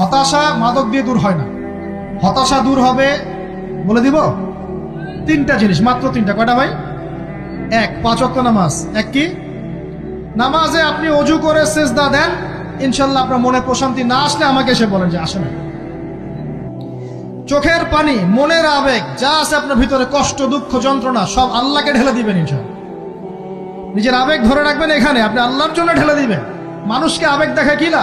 হতাশা মাদক দিয়ে দূর হয় না। হতাশা দূর হবে, বলে দিব তিনটা জিনিস, মাত্র তিনটা। কয়টা ভাই? এক, পাঁচ ওয়াক্ত নামাজ। এক কি? নামাজে আপনি অজু করে সেজদা দেন, ইনশাল্লাহ আপনার মনে প্রশান্তি না আসলে আমাকে এসে বলেন যে আসে না চোখের পানি, মনের আবেগ, যা আছে আপনার ভিতরে, কষ্ট, দুঃখ, যন্ত্রণা, সব আল্লাহকে ঢেলে দিবেন ইনশাল্লাহ। নিজের আবেগ ধরে রাখবেন এখানে, আপনি আল্লাহর জন্য ঢেলে দিবেন। মানুষকে আবেগ দেখে কি না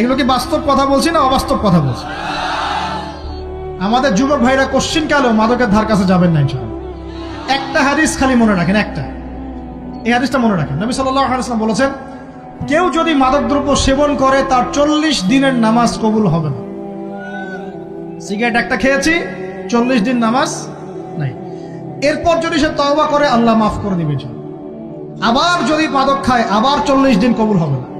এগুলো কি বাস্তব কথা বলছি না অবাস্তব কথা বলছি? আমাদের যুবক ভাইরা কোশ্চিন কালেও মাদকের ধার কাছে যাবেন না একটা হাদিস খালি মনে রাখেন, একটা। এই হাদিসটা মনে রাখেন। নবী সাল্লাম বলেছেন, কেউ যদি মাদকদ্রব্য সেবন করে, তার চল্লিশ দিনের নামাজ কবুল হবে না। সিগারেট একটা খেয়েছি, চল্লিশ দিন নামাজ নাই। এরপর যদি সে তওবা করে, আল্লাহ মাফ করে দিবে। আবার যদি মাদক খায়, আবার চল্লিশ দিন কবুল হবে না।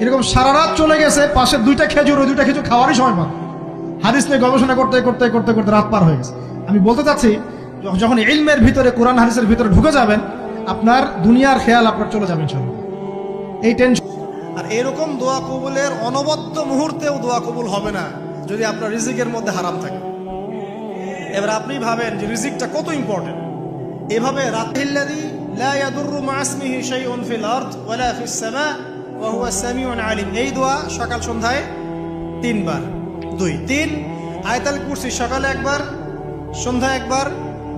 এরকম সারা রাত চলে গেছে, পাশে দুইটা খেজুর, ওই দুইটা খেজুর খাওয়ারই সময় পান হাদিস নিয়ে গবেষণা করতে করতে করতে করতে রাত পার হয়ে গেছে। আমি বলতে চাচ্ছি যখন ইলমের ভিতরে, কোরআন হাদিসের ভিতরে ঢুকে যাবেন, আপনার দুনিয়ার খেয়াল আপনার চলে যাবেন চলো এই টেনশন আর এরকম দোয়া কবুলের অনবদ্য মুহূর্তেও দোয়া কবুল হবে না, যদি আপনার রিজিকের মধ্যে হারাম থাকে। এবার আপনি ভাবেন যে রিজিকটা কত ইম্পর্টেন্ট এভাবে রাতিল্লাদি লা ইয়াদুররু মা ইসমিহি শাইউন ফিল আরদ ওয়ালা ফিস সামা ওয়া হুয়া সামিউন আলিম। এই দোয়া সকাল সন্ধ্যায় তিনবার। দুই। তিন, আয়তাল কুরসি সকালে একবার, সন্ধ্যায় একবার,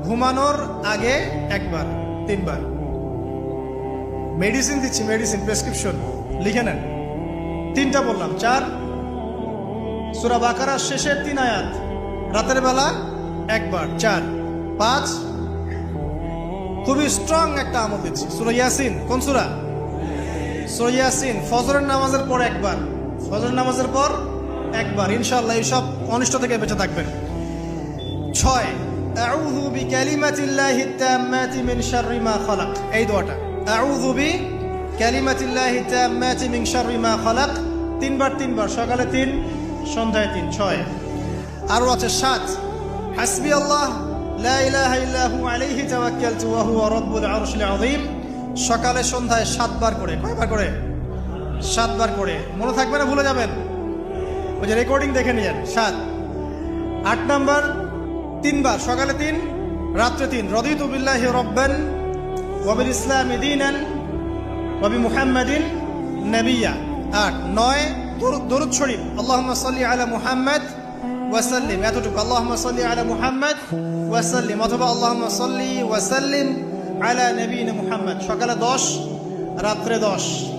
ঘুমানোর আগে একবার, তিনবার। মেডিসিন দিচ্ছি, মেডিসিন, প্রেসক্রিপশন, লিখে নেন। তিনটা বললাম। চার, সুরা বাকারার শেষের তিন আয়াত, রাতের বেলা একবার। চার, পাঁচ, খুবই স্ট্রং একটা আমল দিচ্ছি। সুরা ইয়াসিন, কোন সুরা? সুরা ইয়াসিন, ফজরের নামাজের পর একবার। ফজরের নামাজের পর একবার। ইনশাআল্লাহ এইসব অনিষ্ট থেকে বেঁচে থাকবেন। ছয়, আউযু বিকালিমাতিল্লাহি তাম্মাতি মিন শাররি মা খালাক। এই দোয়াটা। আউযু বিকালিমাতিল্লাহি তাম্মাতি মিন শাররি মা খালাক। তিনবার তিনবার। সকালে তিন, সন্ধ্যায় তিন। ছয়, আরও আছে সাত, হাসবি আল্লাহ, লা ইলাহা ইল্লা হু আলাইহি তাওয়াক্কালতু ওয়া হুয়া রাব্বুল আরশিল আযীম। সকালে সন্ধ্যায় সাতবার করে, কয়বার করে? সাতবার করে। মনে থাকবে না, ভুলে যাবেন। ওই যে রেকর্ডিং দেখে নিয়েন, সাত। আট নাম্বার, তিনবার, সকালে তিন, রাত্রে তিন। রদিত বিল্লাহি রব্বান ওয়াবিল ইসলাম দিনান ওয়াবি মুহাম্মাদিন নবিয়া। আট, নয়, দরুদ শরীফ। আল্লাহুম্মা সাল্লি আলা মুহাম্মদ ওয়াসাল্লিম এতটুকু। আল্লাহুম্মা সাল্লি আলা মুহাম্মদ ওয়াসাল্লিম অথবা আল্লাহুম্মা সাল্লি ওয়াসাল্লিম আলা নবীনা মুহাম্মদ সকালে দশ রাত্রে দশ।